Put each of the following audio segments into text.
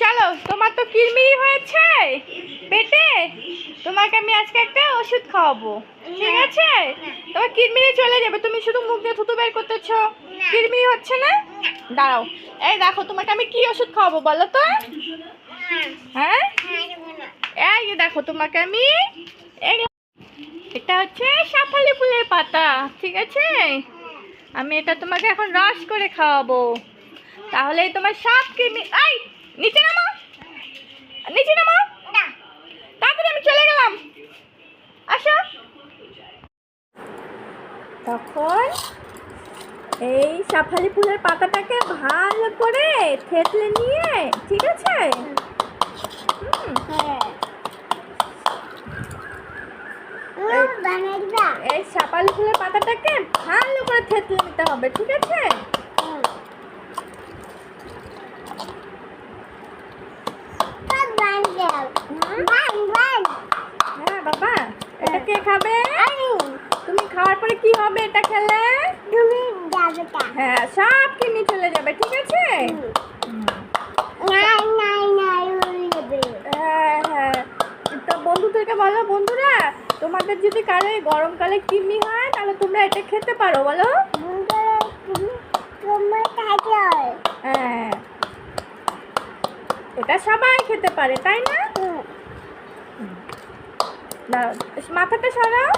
চলো তোমার তো কিরমিরি হয়েছে। পেটে? তোমাকে আমি আজকে একটা ওষুধ খাওয়াবো। ঠিক আছে? তোমার কিরমিরি চলে যাবে তুমি শুধু মুখ দিয়ে থুতু বের করতেছো। কিরমিরি হচ্ছে না? দাঁড়াও। এই দেখো তোমাকে আমি কি ওষুধ খাওয়াবো বলো তো? হ্যাঁ। এই যে দেখো তোমাকে আমি এই- এটা হচ্ছে সাফালি ফুলের পাতা ঠিক আছে? আমি এটা তোমাকে এখন রস করে খাওয়াবো। তাহলে তোমার সব কৃমি এই! নিচে নামো। নিচে নামো। তাড়াতাড়ি আমি চলে গেলাম। আসো। তখন এই সাফালি ফুলের পাতাটাকে ভালো করে থেতলে নিয়ে ঠিক আছে? হুম। এই সাপালি ফুলের পাতাটাকে ভালো করে থেতলে নিতে হবে ঠিক আছে? হ্যাঁ বাবা এটা কে খাবে তুমি খাওয়ার পরে কি হবে এটা খেলে হ্যাঁ সব কিনে চলে যাবে ঠিক আছে বন্ধুদেরকে বলো বন্ধুরা তোমাদের যদি কারও গরমকালে কিডনি হয় তাহলে তোমরা এটা খেতে পারো বলো হ্যাঁ এটা সবাই খেতে পারে তাই না? মাথাটা সরাও।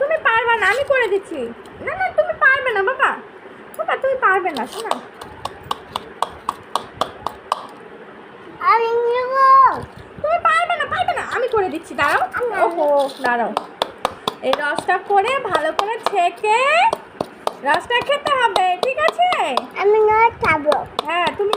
তুমি পারবে না আমি করে দিচ্ছি। না না তুমি পারবে না বাবা। বাবা তুমি পারবে না শোনা। তুমি পারবে না পারবে না আমি করে দিচ্ছি দাঁড়াও। ওহো দাঁড়াও। এই রসটা করে ভালো করে ছেঁকে রসটা খেতে হবে ঠিক আছে? আমি নয় খাব হ্যাঁ তুমি